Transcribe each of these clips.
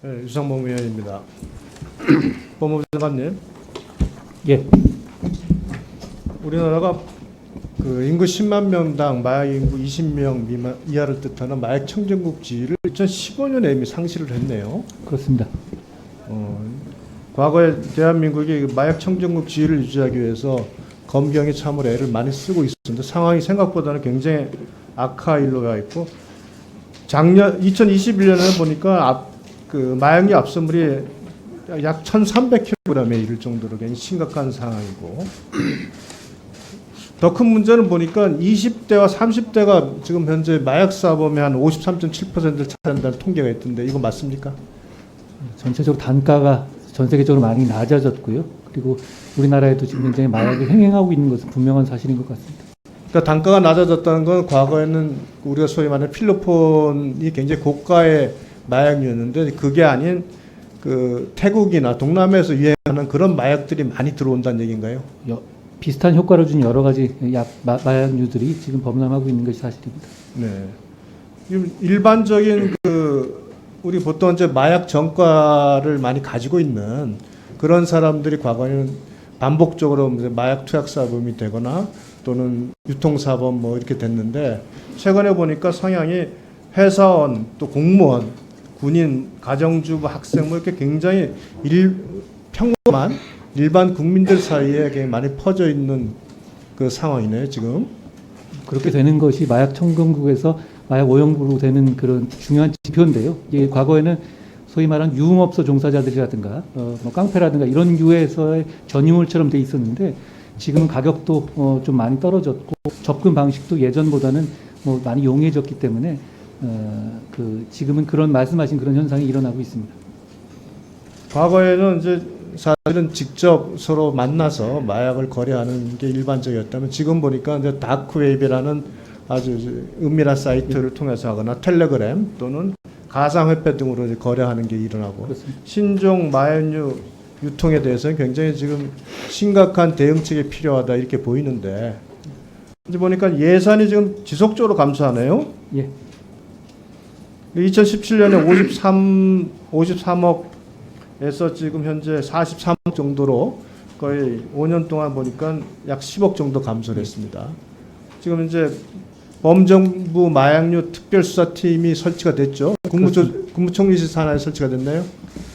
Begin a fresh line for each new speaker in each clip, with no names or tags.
네, 유상범 의원입니다. 법무부 장관님,
예,
우리나라가 그 인구 10만 명당 마약 인구 20명 미만 이하를 뜻하는 마약 청정국지를 2015년에 이미 상실을 했네요.
그렇습니다.
어, 과거에 대한민국이 그 마약 청정국 지위를 유지하기 위해서 검경이 참으로 애를 많이 쓰고 있었는데 상황이 생각보다는 굉장히 악화 일로 가 있고 작년 2021년에 보니까 앞, 그 마약류 압수물이 약 1,300kg에 이를 정도로 굉장히 심각한 상황이고 더 큰 문제는 보니까 20대와 30대가 지금 현재 마약 사범의 한 53.7%를 차지한다는 통계가 있던데 이거 맞습니까?
전체적으로 단가가 전 세계적으로 많이 낮아졌고요. 그리고 우리나라에도 지금 굉장히 마약을 횡행하고 있는 것은 분명한 사실인 것 같습니다.
그러니까 단가가 낮아졌다는 건 과거에는 우리가 소위 말하는 필로폰이 굉장히 고가의 마약류였는데 그게 아닌 그 태국이나 동남아에서 유행하는 그런 마약들이 많이 들어온다는 얘기인가요?
여- 비슷한 효과를 준 여러 가지 약 마, 마약류들이 지금 범람하고 있는 것이 사실입니다.
네. 일- 일반적인 그 우리 보통 이제 마약 전과를 많이 가지고 있는 그런 사람들이 과거에는 반복적으로 마약 투약 사범이 되거나 또는 유통 사범 뭐 이렇게 됐는데 최근에 보니까 성향이 회사원 또 공무원 군인 가정주부 학생 뭐 이렇게 굉장히 일 평범한 일반 국민들 사이에 많이 퍼져 있는 그 상황이네요 지금.
그렇게 되는 것이 마약 청정국에서 마약 오염으로 되는 그런 중요한 지표인데요. 이게 과거에는 소위 말하는 유흥업소 종사자들이라든가 어, 뭐 깡패라든가 이런 류에서의 전유물처럼 돼 있었는데 지금은 가격도 어, 좀 많이 떨어졌고 접근 방식도 예전보다는 뭐 많이 용이해졌기 때문에 어, 그 지금은 그런 말씀하신 그런 현상이 일어나고 있습니다.
과거에는 이제 사실은 직접 서로 만나서 마약을 거래하는 게 일반적이었다면 지금 보니까 이제 다크웨이브라는 아주 은밀한 사이트를 통해서 하거나 텔레그램 또는 가상화폐 등으로 이제 거래하는 게 일어나고
그렇습니다.
신종 마약류 유통에 대해서는 굉장히 지금 심각한 대응책이 필요하다 이렇게 보이는데 이제 보니까 예산이 지금 지속적으로 감소하네요.
예,
2017년에 53 53억에서 지금 현재 43억 정도로 거의 5년 동안 보니까 약 10억 정도 감소를 했습니다. 지금 이제 범정부 마약류 특별수사팀이 설치가 됐죠. 국무조, 국무총리실 산하에 설치가 됐나요?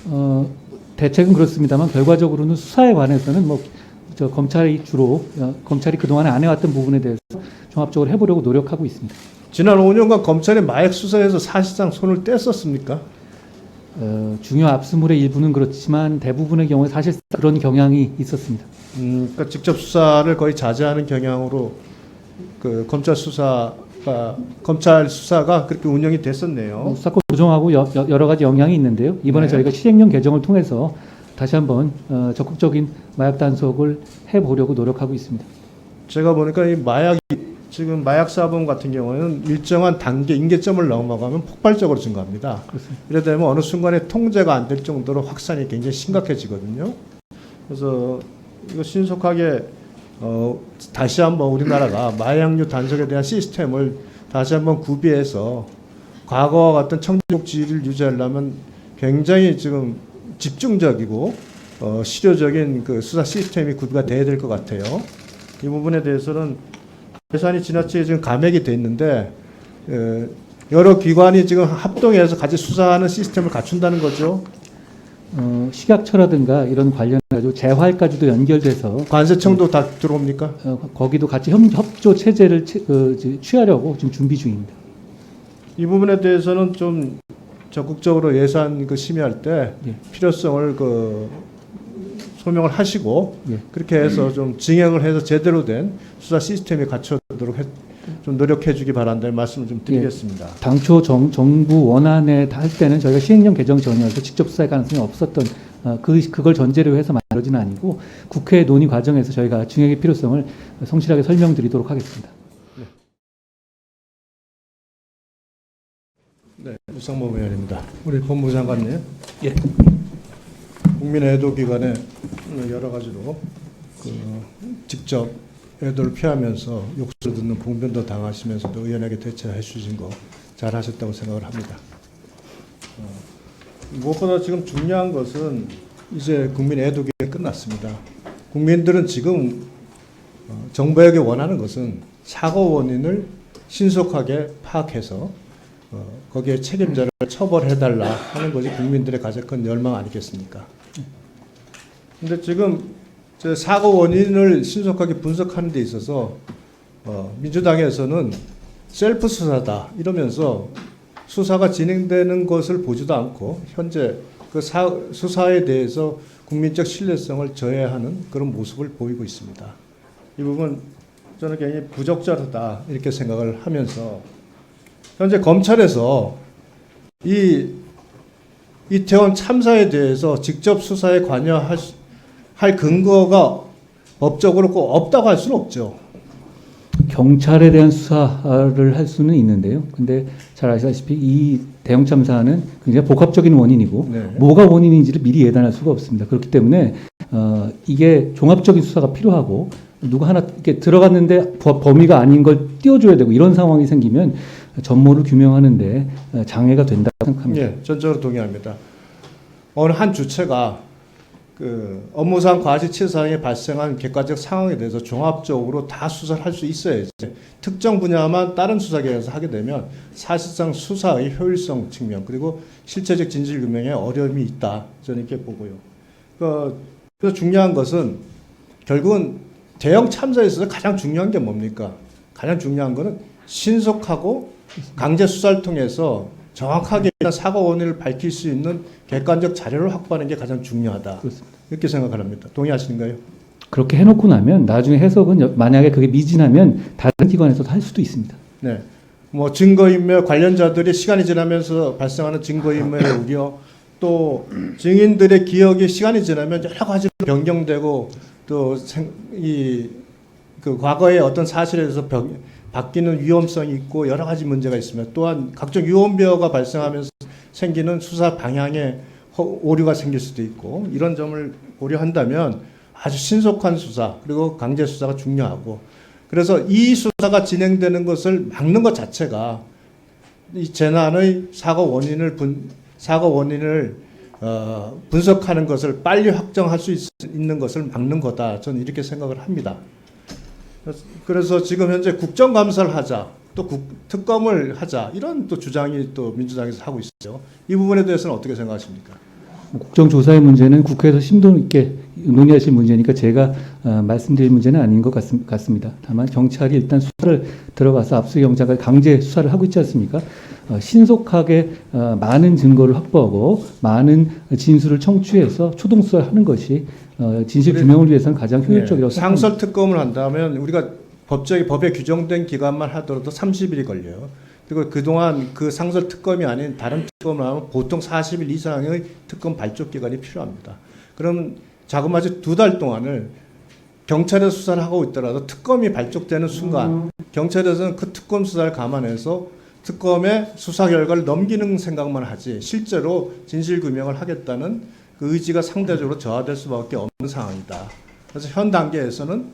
어, 대책은 그렇습니다만 결과적으로는 수사에 관해서는 뭐 저 검찰이 주로 어, 검찰이 그동안 안 해왔던 부분에 대해서 종합적으로 해보려고 노력하고 있습니다.
지난 5년간 검찰이 마약 수사에서 사실상 손을 뗐었습니까?
어, 중요 압수물의 일부는 그렇지만 대부분의 경우에 사실 그런 경향이 있었습니다.
음, 그러니까 직접 수사를 거의 자제하는 경향으로 그 검찰 수사가 검찰 수사가 그렇게 운영이 됐었네요.
어, 수사권 조정하고 여, 여- 여러 가지 영향이 있는데요. 이번에
네.
저희가 시행령 개정을 통해서 다시 한번 어, 적극적인 마약 단속을 해보려고 노력하고 있습니다.
제가 보니까 이 마약이 지금 마약 사범 같은 경우는 일정한 단계 임계점을 넘어가면 폭발적으로
증가합니다.
이래 되면 어느 순간에 통제가 안 될 정도로 확산이 굉장히 심각해지거든요. 그래서 이거 신속하게 어, 다시 한번 우리나라가 마약류 단속에 대한 시스템을 다시 한번 구비해서 과거와 같은 청정지를 유지하려면 굉장히 지금 집중적이고 어, 실효적인 그 수사 시스템이 구비가 돼야 될 것 같아요. 이 부분에 대해서는 예산이 지나치게 지금 감액이 돼 있는데 에, 여러 기관이 지금 합동해서 같이 수사하는 시스템을 갖춘다는 거죠.
어, 식약처라든가 이런 관련해가지고 재활까지도 연결돼서
관세청도 다 들어옵니까?
어, 거기도 같이 협, 협조 체제를 채- 그, 이제 취하려고 지금 준비 중입니다.
이 부분에 대해서는 좀 적극적으로 예산 그 심의할 때
예.
필요성을 그 소명을 하시고
예.
그렇게 해서 좀 증행을 해서 제대로 된 수사 시스템이 갖춰 도록 해, 좀 노력해 주기 바란다는 말씀을 좀 드리겠습니다.
당초 정, 정부 원안에 할 때는 저희가 시행령 개정 전이어서 직접 수사할 가능성이 없었던 어, 그 그걸 전제로 해서 만들어진 아니고 국회 논의 과정에서 저희가 증액의 필요성을 성실하게 설명드리도록 하겠습니다.
네, 유상범 의원입니다. 우리 법무부 장관님.
예.
국민의 애도 기간에 여러 가지로 그 직접 애도를 피하면서 욕설을 듣는 봉변도 당하시면서도 의연하게 대처해 주신 거 잘하셨다고 생각을 합니다. 어, 무엇보다 지금 중요한 것은 이제 국민 애도기 끝났습니다. 국민들은 지금 어, 정부에게 원하는 것은 사고 원인을 신속하게 파악해서 어, 거기에 책임자를 처벌해달라 하는 것이 국민들의 가장 큰 열망 아니겠습니까? 근데 지금 저 사고 원인을 신속하게 분석하는 데 있어서 어, 민주당에서는 셀프 수사다 이러면서 수사가 진행되는 것을 보지도 않고 현재 그 사, 수사에 대해서 국민적 신뢰성을 저해하는 그런 모습을 보이고 있습니다. 이 부분 저는 굉장히 부적절하다 이렇게 생각을 하면서 현재 검찰에서 이 이태원 참사에 대해서 직접 수사에 관여할 수- 할 근거가 법적으로 꼭 없다고 할 수는 없죠.
경찰에 대한 수사를 할 수는 있는데요. 근데 잘 아시다시피 이 대형 참사는 굉장히 복합적인 원인이고
네.
뭐가 원인인지를 미리 예단할 수가 없습니다. 그렇기 때문에 어, 이게 종합적인 수사가 필요하고 누가 하나 이렇게 들어갔는데 버- 범위가 아닌 걸 띄워줘야 되고 이런 상황이 생기면 전모를 규명하는데 어, 장애가 된다고 생각합니다.
예, 전적으로 동의합니다. 어느 한 주체가 그 업무상 과실치사에 발생한 객관적 상황에 대해서 종합적으로 다 수사를 할 수 있어야지. 특정 분야만 다른 수사기관에서 하게 되면 사실상 수사의 효율성 측면 그리고 실체적 진실 규명에 어려움이 있다. 저는 이렇게 보고요. 그, 그래서 중요한 것은 결국은 대형 참사에 있어서 가장 중요한 게 뭡니까? 가장 중요한 거는 신속하고 강제 수사를 통해서 정확하게 사고 원인을 밝힐 수 있는 객관적 자료를 확보하는 게 가장 중요하다.
그렇습니다.
이렇게 생각합니다. 동의하시는가요?
그렇게 해놓고 나면 나중에 해석은 여- 만약에 그게 미진하면 다른 기관에서도 할 수도 있습니다.
네. 뭐 증거인멸 관련자들이 시간이 지나면서 발생하는 증거인멸의 우려, 또 증인들의 기억이 시간이 지나면 여러 가지로 변경되고 또이그 과거의 어떤 사실에 대해서 변- 바뀌는 위험성이 있고 여러 가지 문제가 있으며 또한 각종 유언비어가 발생하면서 생기는 수사 방향에 허- 오류가 생길 수도 있고 이런 점을 고려한다면 아주 신속한 수사 그리고 강제 수사가 중요하고 그래서 이 수사가 진행되는 것을 막는 것 자체가 이 재난의 사고 원인을 분 사고 원인을 어, 분석하는 것을 빨리 확정할 수 있, 는 것을 막는 거다. 저는 이렇게 생각을 합니다. 그래서- 지금 현재 국정감사를 하자, 또 국, 특검을 하자 이런 또 주장이 또 민주당에서 하고 있어요. 이 부분에 대해서는 어떻게 생각하십니까?
국정조사의 문제는 국회에서 심도 있게 논의하실 문제니까 제가 어, 말씀드릴 문제는 아닌 것 같습, 같습니다. 다만 경찰이 일단 수사를 들어가서 압수영장을 강제 수사를 하고 있지 않습니까? 어, 신속하게 어, 많은 증거를 확보하고 많은 진술을 청취해서 초동 수사를 하는 것이 어, 진실 규명을 위해서는 가장 효율적이라고
네.
생각합니다.
상설 특검을 한다면 우리가 법적이 법에 규정된 기간만 하더라도 30일이 걸려요. 그리고 그동안 그 상설 특검이 아닌 다른 특검을 하면 보통 40일 이상의 특검 발족 기간이 필요합니다. 그럼 자그마치 두 달 동안을 경찰에서 수사를 하고 있더라도 특검이 발족되는 순간 경찰에서는 그 특검 수사를 감안해서 특검의 수사 결과를 넘기는 생각만 하지 실제로 진실 규명을 하겠다는 그 의지가 상대적으로 저하될 수밖에 없는 상황이다. 그래서 현 단계에서는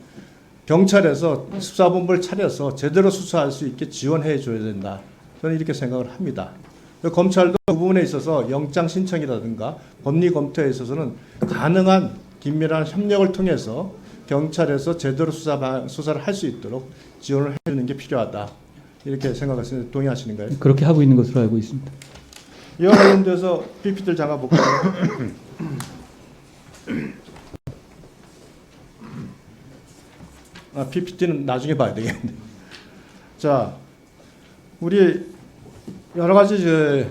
경찰에서 수사본부를 차려서 제대로 수사할 수 있게 지원해 줘야 된다. 저는 이렇게 생각을 합니다. 검찰도 그 부분에 있어서 영장 신청이라든가 법리 검토에 있어서는 가능한 긴밀한 협력을 통해서 경찰에서 제대로 수사 방- 수사를 할 수 있도록 지원을 해주는 게 필요하다. 이렇게 생각하시는 동의하시는가요?
그렇게 하고 있는 것으로 알고 있습니다.
이와 관련돼서 PPT를 잠깐 볼까요? 아, PPT는 나중에 봐야 되겠네. 자, 우리 여러 가지 이제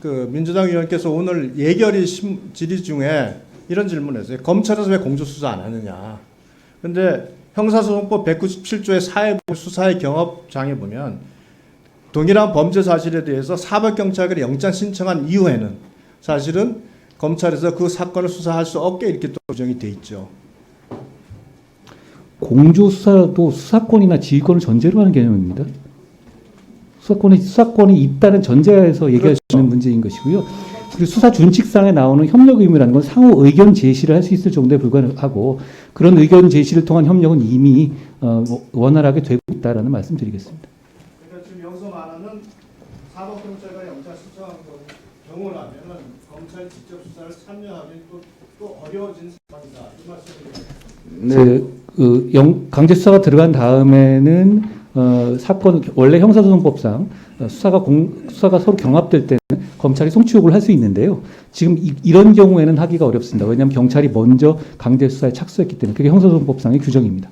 그 민주당 의원께서 오늘 예결위 심- 질의 중에 이런 질문을 했어요. 검찰에서 왜 공조수사 안 하느냐. 근데 형사소송법 197조의 사회부 수사의 경업장에 보면 동일한 범죄 사실에 대해서 사법경찰관이 영장 신청한 이후에는 사실은 검찰에서 그 사건을 수사할 수 없게 이렇게 또 규정이 돼 있죠.
공조 수사도 수사권이나 지휘권을 전제로 하는 개념입니다. 수사권이 수사권이 있다는 전제하에서 얘기할 수
그렇죠.
있는 문제인 것이고요. 그리고 수사 준칙상에 나오는 협력 의무라는 건 상호 의견 제시를 할 수 있을 정도에 불과하고 그런 의견 제시를 통한 협력은 이미 어, 원활하게 되고 있다라는 말씀드리겠습니다.
거 경우라면은 검찰 직접 수사를 참여하기 또, 또 어려워진 상황이다. 이 말씀을
그, 그 영, 강제 수사가 들어간 다음에는 어, 사건 원래 형사소송법상 어, 수사가 공, 수사가 서로 경합될 때는 검찰이 송치 요구를 할 수 있는데요. 지금 이, 런 경우에는 하기가 어렵습니다. 왜냐하면 경찰이 먼저 강제 수사에 착수했기 때문에 그게 형사소송법상의 규정입니다.